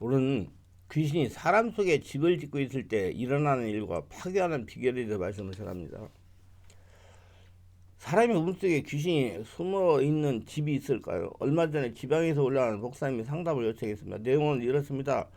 오늘 귀신이 사람 속에 집을 짓고 있을 때 일어나는 일과 파괴하는 비결에 대해서 말씀을 전합니다. 사람의 몸속에 귀신이 숨어 있는 집이 있을까요? 얼마 전에 지방에서 올라온 목사님이 상담을 요청했습니다. 내용은 이렇습니다.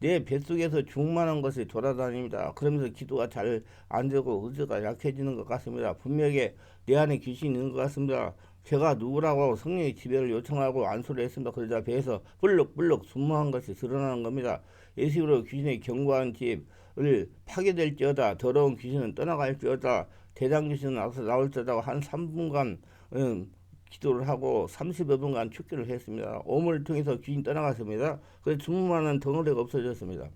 내 뱃속에서 중만한 것이 돌아다닙니다. 그러면서 기도가 잘 안 되고 의지가 약해지는 것 같습니다. 분명히 내 안에 귀신이 있는 것 같습니다. 제가 누구라고 성령의 지배를 요청하고 안수를 했습니다. 그러자 배에서 불룩불룩 순무한 것이 드러나는 겁니다. 예수로 귀신의 경고한 집을 파괴될지어다 더러운 귀신은 떠나갈지어다 대장 귀신은 앞서 나올지어다 한 3분간 음, 기도를 하고 30여 분간 축기를 했습니다. 오물을 통해서 귀신 떠나갔습니다. 그래서 주문하는 덩어리가 없어졌습니다.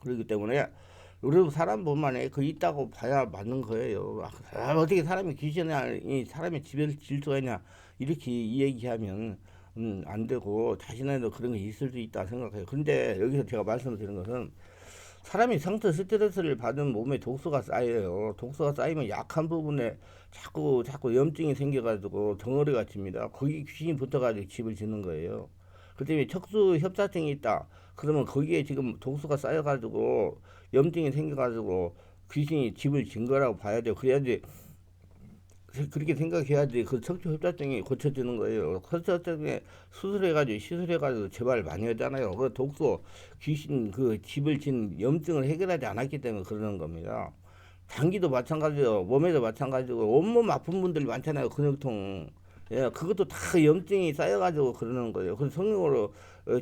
그렇기 때문에 우리 사람 몸만에 그 있다고 봐야 맞는 거예요. 아, 어떻게 사람이 귀신이 사람의 지배를 질 수가 있냐 이렇게 이야기하면 음, 안 되고 자신에도 그런 게 있을 수 있다 생각해요. 근데 여기서 제가 말씀드리는 것은 사람이 상처 스트레스를 받은 몸에 독소가 쌓여요. 독소가 쌓이면 약한 부분에 자꾸 자꾸 염증이 생겨가지고 덩어리가 칩니다. 거기 귀신이 붙어가지고 집을 짓는 거예요. 그 때문에 척수 협사증이 있다. 그러면 거기에 지금 독소가 쌓여가지고 염증이 생겨가지고 귀신이 집을 진 거라고 봐야 돼요. 그래야지 그렇게 생각해야지 그 척추 협착증이 고쳐지는 거예요. 협착증에 수술해가지고 시술해가지고 재발 많이 하잖아요. 그 독소 귀신 그 집을 진 염증을 해결하지 않았기 때문에 그러는 겁니다. 장기도 마찬가지요. 몸에도 마찬가지고 온몸 아픈 분들 많잖아요. 근육통. 예, 그것도 다 염증이 쌓여가지고 그러는 거예요. 그래서 성령으로 어,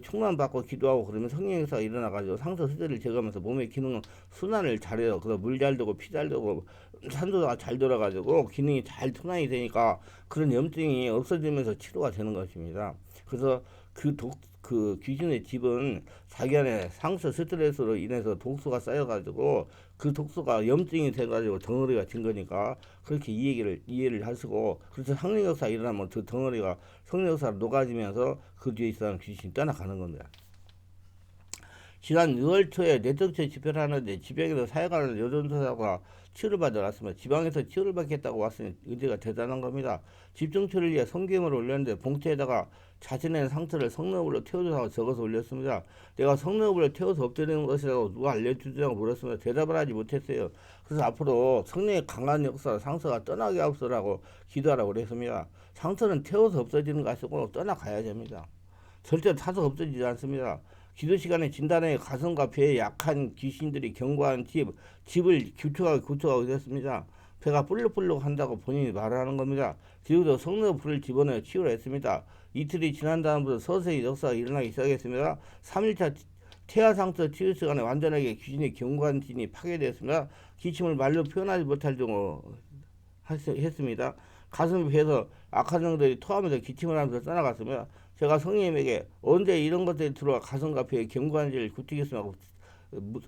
충만 받고 기도하고 그러면 성령에서 일어나가지고 상처 수제를 제거하면서 몸의 기능 순환을 잘해요. 그래서 물 잘 되고 피 잘 되고 산소가 잘 돌아가지고 기능이 잘 순환이 되니까 그런 염증이 없어지면서 치료가 되는 것입니다. 그래서 그 독, 그 귀신의 집은 자기 안에 상처 스트레스로 인해서 독소가 쌓여가지고 그 독소가 염증이 돼가지고 덩어리가 진 거니까 그렇게 이해를 이해를 하시고 그래서 성령 역사 일어나면 그 덩어리가 성령 역사로 녹아지면서 그 뒤에 있는 귀신이 떠나가는 겁니다. 지난 6월 초에 내적체 집회를 하는데 지방에서 사역하는 여전도사가 치료를 받아 왔습니다. 지방에서 치료를 받겠다고 왔으니 의지가 대단한 겁니다. 집중치료를 위해 성경을 올렸는데 봉투에다가 자신의 상처를 성령으로 태워줘서 적어서 올렸습니다. 내가 성령으로 태워서 엎드리는 것이라고 누가 알려주자고 물었습니다. 대답을 하지 못했어요. 그래서 앞으로 성령의 강한 역사 상처가 떠나게 없으라고 기도하라고 그랬습니다. 상처는 태워서 없어지는 것이고 떠나가야 됩니다. 절대 타서 없어지지 않습니다. 기도 시간에 진단에 가슴과 배에 약한 귀신들이 경고한 집, 집을 규칙하게 구축하고 있었습니다. 배가 불룩불룩 한다고 본인이 말을 하는 겁니다. 지금도 성령 불을 집어넣어 치유를 했습니다. 이틀이 지난 다음부터 서서히 역사가 일어나기 시작했습니다. 3일차 태아 상처 치유 시간에 완전하게 귀신의 경고한 진이 파괴되었습니다. 기침을 말로 표현하지 못할 정도 했습니다. 가슴 배에서 악한 영들이 토하면서 기침을 하면서 떠나갔습니다. 제가 성령님에게 언제 이런 것들이 들어와 가슴과 배에 경고한지를 구축했으면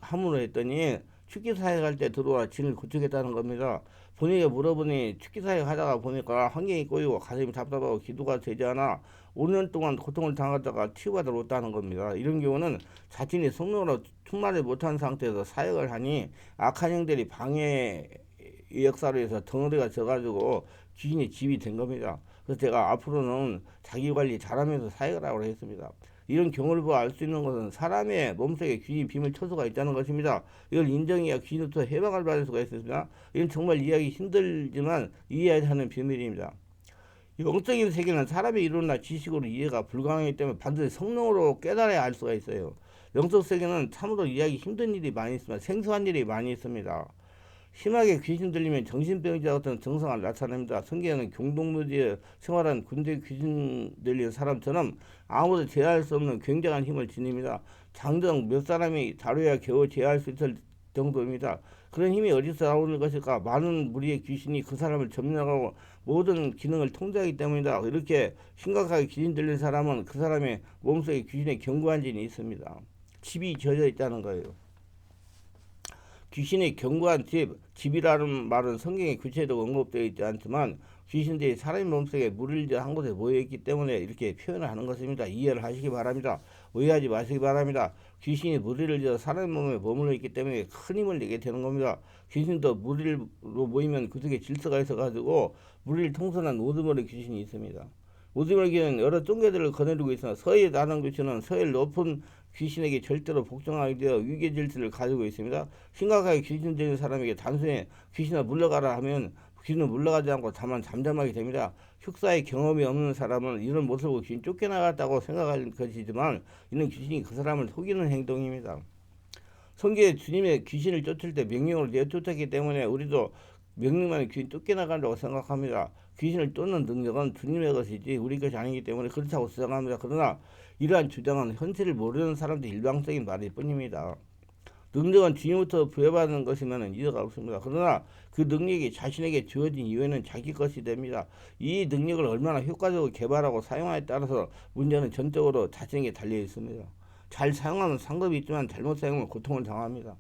하문을 했더니 축기 사역할 때 들어와 진을 구축했다는 겁니다. 본인에게 물어보니 축기 사역 하다가 보니까 환경이 꼬이고 가슴이 답답하고 기도가 되지 않아 5년 동안 고통을 당하다가 치유받아 못다는 겁니다. 이런 경우는 자신이 성령으로 충만을 못한 상태에서 사역을 하니 악한 영들이 방해 역사로 해서 덩어리가 져가지고 귀신이 집이 된 겁니다. 그래서 제가 앞으로는 자기 관리 잘하면서 사역을 하고 했습니다. 이런 경우를 보아 알 수 있는 것은 사람의 몸속에 귀신이 빔을 초소가 있다는 것입니다. 이걸 인정해야 귀신으로부터 해방을 받을 수가 있습니다. 이건 정말 이해하기 힘들지만 이해해야 하는 비밀입니다. 영적인 세계는 사람의 이론이나 지식으로 이해가 불가능하기 때문에 반드시 성령으로 깨달아야 알 수가 있어요. 영적 세계는 참으로 이해하기 힘든 일이 많이 있습니다. 생소한 일이 많이 있습니다. 심하게 귀신 들리면 정신병자 같은 증상을 나타냅니다. 성경에는 경동묘지에 생활한 군대 귀신 들린 사람처럼 아무도 제어할 수 없는 굉장한 힘을 지닙니다. 장정 몇 사람이 다뤄야 겨우 제어할 수 있을 정도입니다. 그런 힘이 어디서 나오는 것일까? 많은 무리의 귀신이 그 사람을 점령하고 모든 기능을 통제하기 때문이다. 이렇게 심각하게 귀신 들린 사람은 그 사람의 몸속에 귀신의 경고한 진이 있습니다. 집이 젖어 있다는 거예요. 귀신의 견고한 집, 집이라는 말은 성경에 구체적으로 언급되어 있지 않지만 귀신들이 사람의 몸속에 물을 한 곳에 모여있기 때문에 이렇게 표현을 하는 것입니다. 이해를 하시기 바랍니다. 오해하지 마시기 바랍니다. 귀신이 무리를 지어 사람의 몸에 머물러 있기 때문에 큰 힘을 내게 되는 겁니다. 귀신도 무리로 모이면 그 속에 질서가 있어가지고 무리를 통솔한 우두머리 귀신이 있습니다. 오즈밀기는 여러 쫑개들을 거느리고 있으나 서해 나는 귀신은 서해 높은 귀신에게 절대로 복종하게 되어 위계 질서를 가지고 있습니다. 심각하게 귀신 들린 사람에게 단순히 귀신을 물러가라 하면 귀신은 물러가지 않고 다만 잠잠하게 됩니다. 흉사의 경험이 없는 사람은 이런 보고 귀신 쫓겨나갔다고 생각할 것이지만 이는 귀신이 그 사람을 속이는 행동입니다. 성경에 주님의 귀신을 쫓을 때 명령으로 내쫓았기 때문에 우리도 명령만 귀신 쫓겨나간다고 생각합니다. 귀신을 쫓는 능력은 주님의 것이지 우리 것이 아니기 때문에 그렇다고 주장합니다. 그러나 이러한 주장은 현실을 모르는 사람들의 일방적인 말일 뿐입니다. 능력은 주님부터 부여받는 것이면 이해가 없습니다. 그러나 그 능력이 자신에게 주어진 이후에는 자기 것이 됩니다. 이 능력을 얼마나 효과적으로 개발하고 사용하에 따라서 문제는 전적으로 자신에게 달려 있습니다. 잘 사용하면 상급이 있지만 잘못 사용하면 고통을 당합니다.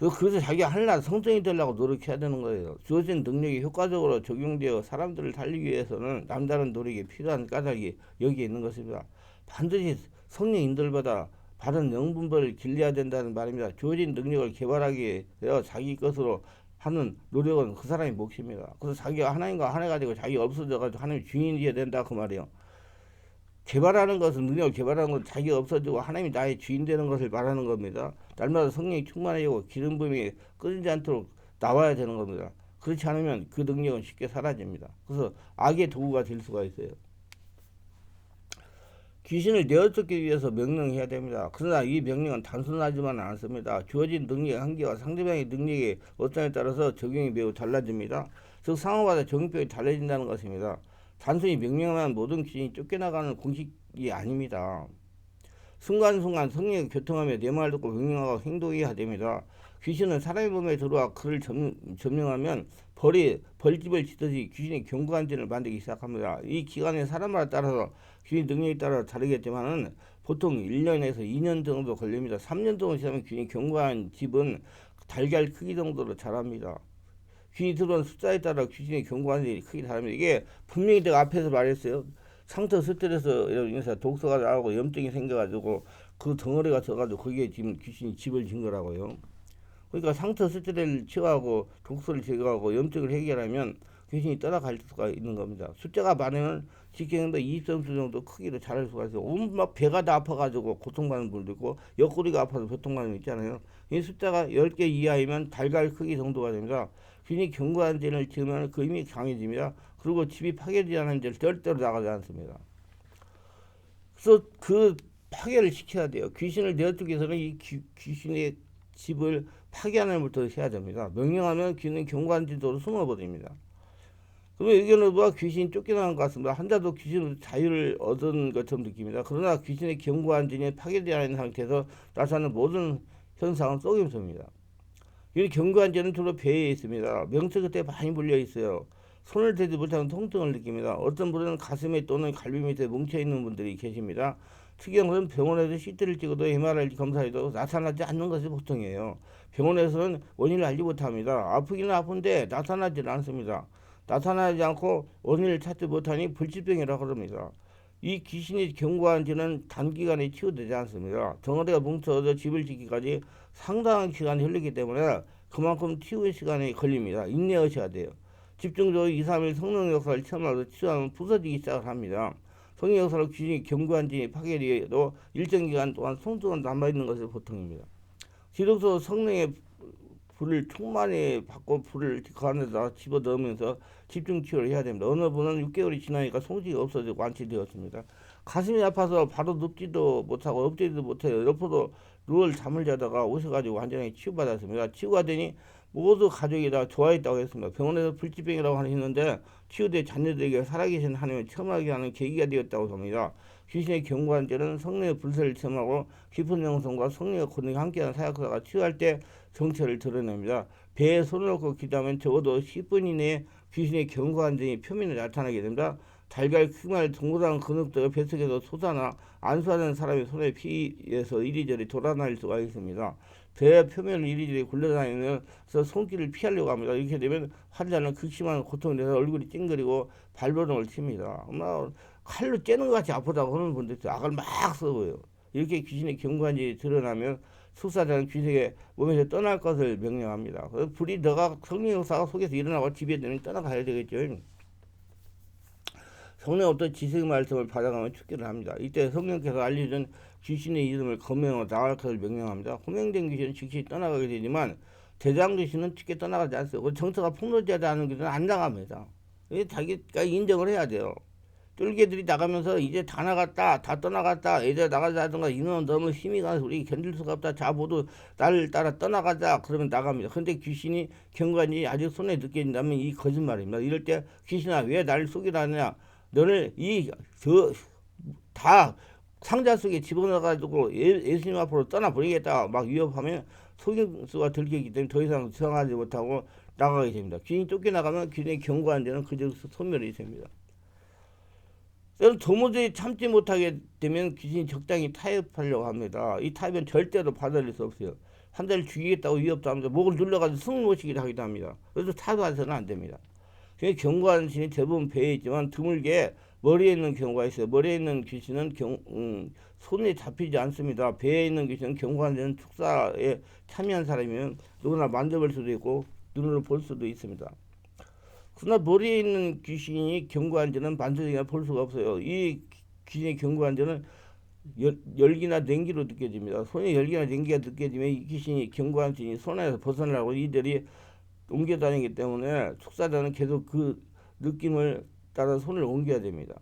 그래서 그래서 자기가 하늘나라 성정이 되려고 노력해야 되는 거예요. 주어진 능력이 효과적으로 적용되어 사람들을 살리기 위해서는 남다른 노력이 필요한 까닭이 여기에 있는 것입니다. 반드시 성령 인들보다 바른 영분별을 길러야 된다는 말입니다. 주어진 능력을 개발하기 위해 자기 것으로 하는 노력은 그 사람의 몫입니다. 그래서 자기가 하나님과 하나가 되고 자기가 없어져가지고 하나님 주인이 된다 그 말이에요. 개발하는 것은 능력을 개발하는 것은 자기가 없어지고 하나님이 나의 주인 되는 것을 말하는 겁니다. 날마다 성령이 충만해지고 기름 부음이 끊이지 않도록 나와야 되는 겁니다. 그렇지 않으면 그 능력은 쉽게 사라집니다. 그래서 악의 도구가 될 수가 있어요. 귀신을 내어쫓기 위해서 명령해야 됩니다. 그러나 이 명령은 단순하지만 않습니다. 주어진 능력의 한계와 상대방의 능력의 어떠에 따라서 적용이 매우 달라집니다. 즉 상황마다 적용법이 달라진다는 것입니다. 단순히 명령하면 모든 귀신이 쫓겨나가는 공식이 아닙니다. 순간순간 성령이 교통하며 내말 듣고 명령하고 행동해야 됩니다. 귀신은 사람의 몸에 들어와 그를 점, 점령하면 벌이 벌집을 치듯이 귀신이 진을 만들기 시작합니다. 이 기간에 사람마다 따라서 귀신 능력에 따라 다르겠지만은 보통 1년에서 2년 정도 걸립니다. 3년 동안 지나면 귀신이 견고한 집은 달걀 크기 정도로 자랍니다. 귀신이 들어온 숫자에 따라 귀신의 견고한 일이 크게 다릅니다. 이게 분명히 내가 앞에서 말했어요. 상처 스트레스 인해서 독소가 나오고 염증이 생겨가지고 그 덩어리가 져가지고 거기에 지금 귀신이 집을 진 거라고요. 그러니까 상처 스트레스를 치유하고 독소를 제거하고 염증을 해결하면 귀신이 떠나갈 수가 있는 겁니다. 숫자가 많으면 직경도 20점수 정도 크기로 자랄 수가 있어요. 온막 배가 다 아파가지고 고통받는 분도 있고 옆구리가 아파서 고통받는 분 있잖아요. 이 숫자가 10개 이하이면 달걀 크기 정도가 됩니다. 귀신이 견고한 죄를 지으면 그 힘이 강해집니다. 그리고 집이 파괴되지 않은 죄를 절대로 나가지 않습니다. 그래서 그 파괴를 시켜야 돼요. 귀신을 내어주기 위해서는 이 귀, 귀신의 집을 파괴하는 것부터 해야 됩니다. 명령하면 귀는 견고한 지도로 숨어버립니다. 그러면 의견을 보아 귀신이 쫓겨나는 것 같습니다. 한자도 귀신으로 자유를 얻은 것처럼 느낍니다. 그러나 귀신의 견고한 진이 파괴되지 않은 상태에서 나타나는 모든 현상은 속임수입니다. 이 견고한 진은 주로 배에 있습니다. 명체 끝에 많이 물려 있어요. 손을 대지 못하는 통증을 느낍니다. 어떤 분은 가슴에 또는 갈비 밑에 뭉쳐있는 분들이 계십니다. 특이한 것은 병원에서 CT를 찍어도 MRI 검사해도 나타나지 않는 것이 보통이에요. 병원에서는 원인을 알지 못합니다. 아프기는 아픈데 나타나지 않습니다. 나타나지 않고 원인을 찾지 못하니 불치병이라고 합니다. 이 귀신이 견고한 지는 단기간에 치유되지 않습니다. 덩어리가 뭉쳐서 집을 짓기까지 상당한 시간이 흘리기 때문에 그만큼 치유 시간이 걸립니다. 인내하셔야 돼요. 집중적으로 2, 3일 성령 역사를 체험하고 치유하면 부서지기 시작을 합니다. 성령 역사로 귀신이 견고한 진이 파괴되어도 일정 기간 동안 성적은 남아있는 것이 보통입니다. 기독교 성령의 불을 충만히 받고 불을 그 안에다 집어넣으면서 집중 치료를 해야 됩니다. 어느 분은 6개월이 지나니까 송지가 없어지고 완치되었습니다. 가슴이 아파서 바로 눕지도 못하고 엎드리지도 못해요. 옆으로 누울 잠을 자다가 오셔가지고 완전히 치유받았습니다. 치유가 되니 모두 가족이 다 좋아했다고 했습니다. 병원에서 불치병이라고 하는데 치유된 자녀들에게 살아계신 하나님을 체험하게 하는 계기가 되었다고 합니다. 귀신의 견고한 죄는 성령의 불세를 체험하고 깊은 영성과 성령의 권능이 함께하는 사역사가 치유할 때 정체를 드러냅니다. 배에 손을 놓고 기도하면 적어도 10분 이내에 귀신의 견고한 점이 표면에 나타나게 됩니다. 달걀 크기만 동그란 근육들가 뱃속에서 솟아나 안수하는 사람의 손에 피해서 이리저리 돌아다닐 수가 있습니다. 배 표면을 이리저리 굴러다니면서 손길을 피하려고 합니다. 이렇게 되면 환자는 극심한 고통이 돼서 얼굴이 찡그리고 발버둥을 칩니다. 뭐 칼로 째는 것 같이 아프다고 하는 분들 도 악을 막 써보여요. 이렇게 귀신의 경관이 드러나면 숙사자는 귀신에게 몸에서 떠날 것을 명령합니다. 그래서 불이 너가 성령 역사가 속에서 일어나고 되는 떠나가야 되겠죠. 성령부터 지식 말씀을 받아가며 축기를 합니다. 이때 성령께서 알려준 귀신의 이름을 검명하고 나갈 것을 명령합니다. 호명된 귀신은 즉시 떠나가게 되지만 대장 귀신은 쉽게 떠나가지 않습니다. 그 정서가 폭로되지 않은 귀신은 안 나갑니다. 자기가 인정을 해야 돼요. 쫄개들이 나가면서 이제 다 나갔다, 다 떠나갔다, 이제 나가자든가 이놈 너무 힘이 가서 우리 견딜 수가 없다. 자 모두 나를 따라 떠나가자. 그러면 나갑니다. 근데 귀신이 경관이 아직 손에 느껴진다면 이 거짓말입니다. 이럴 때 귀신아 왜 나를 속이라냐? 너를 이 저 다 상자 속에 집어넣어가지고 예- 예수님 앞으로 떠나버리겠다 막 위협하면 속임수가 들키기 때문에 더 이상 저항하지 못하고 나가게 됩니다. 귀신이 쫓겨나가면 귀신의 경고한 데는 그저서 소멸이 됩니다. 때로 도무지 참지 못하게 되면 귀신이 적당히 타협하려고 합니다. 이 타협은 절대로 받아들일 수 없어요. 한 달을 죽이겠다고 위협도 합니다. 목을 눌러가지고 쉬게 하기도 합니다. 그래서 타도해서는 안 됩니다. 그래서 경고하는 신이 대부분 배에 있지만 드물게 머리에 있는 경우가 있어요. 머리에 있는 귀신은 경, 음, 손에 잡히지 않습니다. 배에 있는 귀신은 데는 축사에 참여한 사람이면 누구나 만져볼 수도 있고 눈으로 볼 수도 있습니다. 그러나 머리에 있는 귀신이 경고한 데는 만져지나 볼 수가 없어요. 이 귀신이 경고한 데는 열, 열기나 냉기로 느껴집니다. 손에 열기나 냉기가 느껴지면 이 귀신이 경고한 신이 손에서 벗어나고 이들이 옮겨 다니기 때문에 축사자는 계속 그 느낌을 따라 손을 옮겨야 됩니다.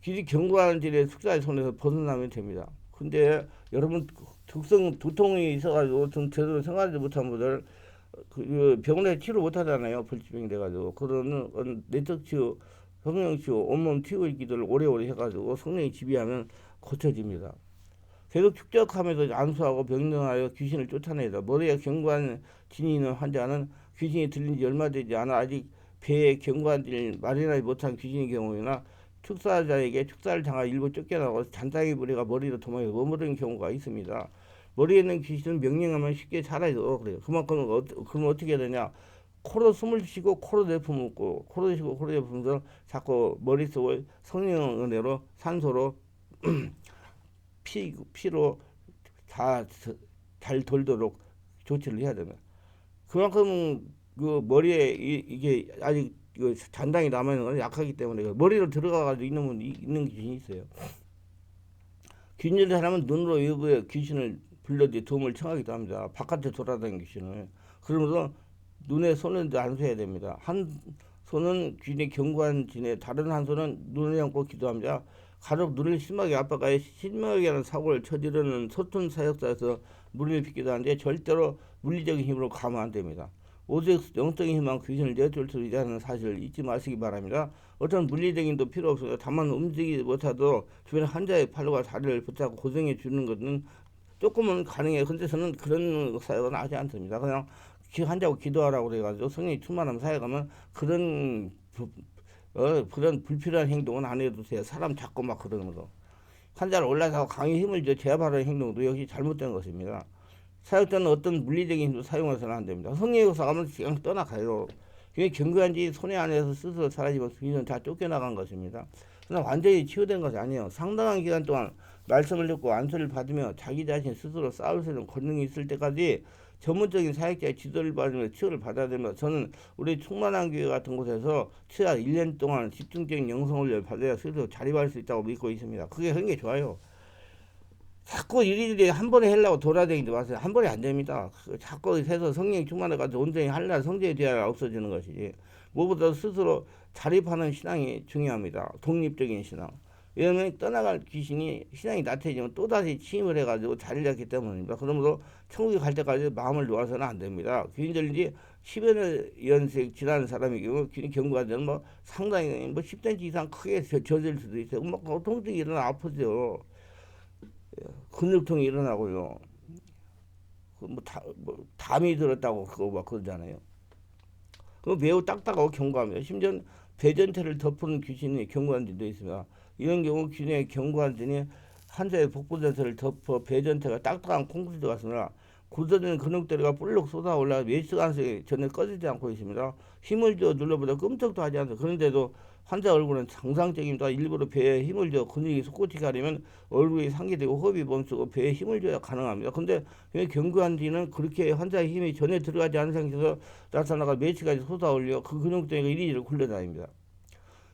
길이 경고하는 길에 축사의 손에서 벗어나면 됩니다. 근데 여러분 특성 두통이 있어가지고 좀 제대로 생활하지 못한 분들 그 병원에 치료 못하잖아요. 불치병이 돼가지고 건 내적 치유, 성령 치유, 온몸 튀고 있기를 오래오래 해가지고 성령이 지배하면 고쳐집니다. 계속 축적하면서 안수하고 병명하여 귀신을 쫓아내다. 머리에 경고한 진이 있는 환자는 귀신이 들린 지 얼마 되지 않아 아직 배에 진을 마련하지 못한 귀신의 경우에나 축사자에게 축사를 당하 일부 쫓겨나고 잔당의 무리가 머리로 도망해 머무르는 경우가 있습니다. 머리에 있는 귀신은 명령하면 쉽게 사라져 그래요. 그만큼 어, 그럼 어떻게 되냐? 코로 숨을 쉬고 코로 내뿜고 코로 쉬고 코로 내뿜으면서 자꾸 머릿속을 성령 은혜로 산소로 피 피로 다 잘 돌도록 조치를 해야 됩니다. 그만큼 그 머리에 이, 이게 아직 그 잔당이 남아 있는 건 약하기 때문에 그 머리로 들어가 가지고 있는 분 있는 귀신이 있어요. 귀신의 사람은 눈으로 외부에 귀신을 불러지 도움을 청하기도 합니다. 바깥에 돌아다니는 귀신을 그러면서 눈에 손을 안수해야 됩니다. 한 손은 귀신의 경고한 진에 다른 한 손은 눈을 감고 기도합니다. 가족 눈을 심하게 압박하여 심하게 하는 사고를 저지르는 서툰 사역자에서 물을 빚기도 하는데 절대로 물리적인 힘으로 가면 안 됩니다. 오직 영적인 힘만 귀신을 내쫓을 수 있다는 사실을 잊지 마시기 바랍니다. 어떤 물리적인 힘도 필요 없어요. 다만 움직이지 못하도 주변 환자의 팔과 다리를 붙잡고 고정해 주는 것은 조금은 가능해요. 근데 저는 그런 사역은 하지 않습니다. 그냥 기 환자고 기도하라고 그래가지고 성령이 충만하면 사역하면 그런 부, 어, 그런 불필요한 행동은 안 해도 돼요. 사람 잡고 막 그러는 거. 환자를 올라서고 강의 힘을 줘 제압하는 행동도 역시 잘못된 것입니다. 사역자는 어떤 물리적인 힘도 사용해서는 안 됩니다. 성령의 역사가면 그냥 떠나가요. 그게 경고한 지 손에 안에서 스스로 사라지면 귀는 다 쫓겨나간 것입니다. 그러나 완전히 치유된 것이 아니에요. 상당한 기간 동안 말씀을 듣고 안수를 받으며 자기 자신 스스로 싸울 수 있는 권능이 있을 때까지 전문적인 사역자의 지도를 받으며 치유를 받아야 됩니다. 저는 우리 충만한 교회 같은 곳에서 치아 1년 동안 집중적인 영성을 받아야 스스로 자립할 수 있다고 믿고 있습니다. 그게 굉장히 좋아요. 자꾸 일일이 한 번에 하려고 돌아다니지 마세요. 한 번에 안 됩니다. 그 자꾸 해서 성령이 충만해가지고 온전히 하려는 성제에 대하여 없어지는 것이지. 무엇보다 스스로 자립하는 신앙이 중요합니다. 독립적인 신앙. 왜냐하면 떠나갈 귀신이 신앙이 나태해지면 또다시 침입을 해가지고 자리를 잡기 때문입니다. 그러므로 천국에 갈 때까지 마음을 놓아서는 안 됩니다. 귀인들이 10여 년씩 지나는 사람의 경우 귀인 되면 뭐 상당히 뭐 10cm 이상 크게 저- 젖을 수도 있어요. 뭐 통증이 일어나 아프죠. 근육통이 일어나고요. 그뭐 뭐 담이 들었다고 그거 막 그러잖아요. 그 매우 딱딱하고 경고하며 심지어 배 전체를 덮는 귀신이 경고한 적도 있습니다. 이런 경우 귀신의 경고한 진이 환자의 복부 전체를 덮어 배 전체가 딱딱한 콘크리트 같으나 굳어진 근육다리가 불룩 쏟아올라 몇 시간 전에 꺼지지 않고 있습니다. 힘을 줘 눌러보다 끔찍도 하지 않습니다. 그런데도 환자 얼굴은 정상적입니다. 일부러 배에 힘을 줘 근육이 솟구치게 하려면 얼굴이 상기되고 호흡이 멈추고 배에 힘을 줘야 가능합니다. 근데 경고한 뒤는 그렇게 환자의 힘이 전에 들어가지 않은 상태에서 나타나가 매치까지 솟아올려 그 근육들이 이리저리 굴러다닙니다.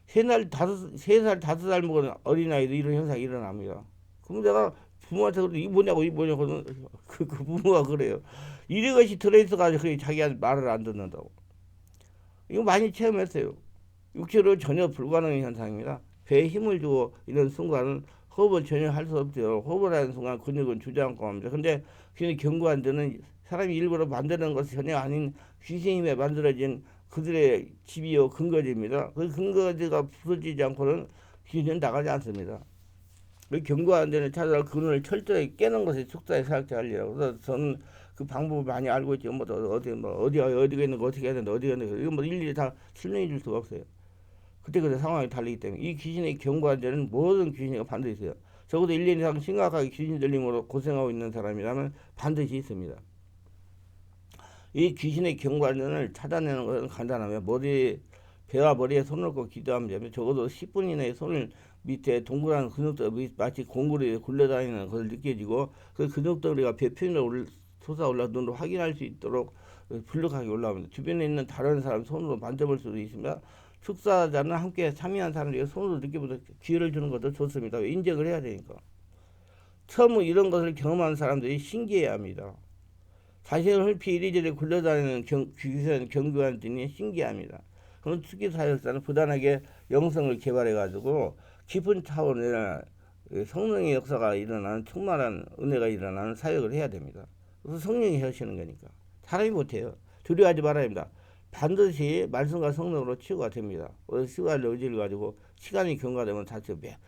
세살 다섯 세 살 다섯 살 먹은 어린아이도 이런 현상이 일어납니다. 그럼 내가 부모한테 그래도 이 뭐냐고 이 뭐냐고 그, 그 부모가 그래요. 이런 것이 들어있어가지고 자기한테 말을 안 듣는다고. 이거 많이 체험했어요. 육체로 전혀 불가능한 현상입니다. 배에 힘을 주고 이런 순간은 호흡을 전혀 할 수 없죠. 호흡을 하는 순간 근육은 주저앉고 합니다. 근데 귀신이 경고한 데는 사람이 일부러 만드는 것이 전혀 아닌 귀신에 힘에 만들어진 그들의 집이요 근거지입니다. 그 근거지가 부서지지 않고는 귀신은 나가지 않습니다. 그 경고한 데는 찾아가 그눈을 철저히 깨는 것이 축사의 사역자할리라고 그래서 저는 그 방법을 많이 알고 있죠. 뭐 어디 뭐 어디 어디가 있는 거 어떻게 해야 된다 어디가 있는 거 이거 뭐 일일이 다 설명해 줄 수가 없어요. 그때 그때 상황이 다르기 때문에 이 귀신의 경고한 데는 모든 귀신이 반드시 있어요. 적어도 1년 이상 심각하게 귀신 들림으로 고생하고 있는 사람이라면 반드시 있습니다. 이 귀신의 경관을 찾아내는 것은 간단하며 머리 배와 머리에 손을 얹고 기도하면 적어도 10분 이내에 손을 밑에 동그란 근육들 마치 공구리 굴러다니는 것을 느껴지고 그 근육덩어리가 배 표면으로 올- 솟아올라 눈으로 확인할 수 있도록 불룩하게 올라옵니다. 주변에 있는 다른 사람 손으로 만져볼 수도 있습니다. 축사자는 함께 참여한 사람들에게 손으로 느껴보다 기회를 주는 것도 좋습니다. 인정을 해야 되니까. 처음 이런 것을 경험한 사람들이 신기해야 합니다. 자신을 헐피 이리저리 굴러다니는 경, 귀신 경교한 분이 신기합니다. 그런 특기 사역자는 부단하게 영성을 개발해가지고 깊은 차원의 성령의 역사가 일어나는 충만한 은혜가 일어나는 사역을 해야 됩니다. 그래서 성령이 하시는 거니까 사람이 못해요. 두려워하지 말아야 합니다. 반드시 말씀과 성령으로 치유가 됩니다. 시간을 의지를 가지고 시간이 경과되면 다시 몇,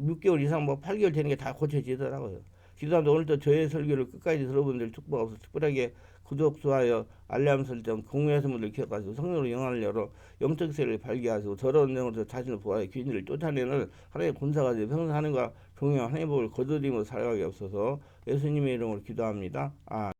6개월 이상 뭐 8개월 되는 게 다 고쳐지더라고요. 기도합니다. 오늘도 저의 설교를 끝까지 들어본 축복 없어 특별하게 구독, 좋아요, 알람 설정, 공유하신 분들 기억하시고 성령으로 영안을 열어 영적 세를 발기하시고 더러운 영으로 자신을 보아야 귀신을 쫓아내는 하나님의 군사가 되어 평생 하나님과 동행 하나님의 복을 거두림으로 살아가게 없어서 예수님의 이름으로 기도합니다. 아.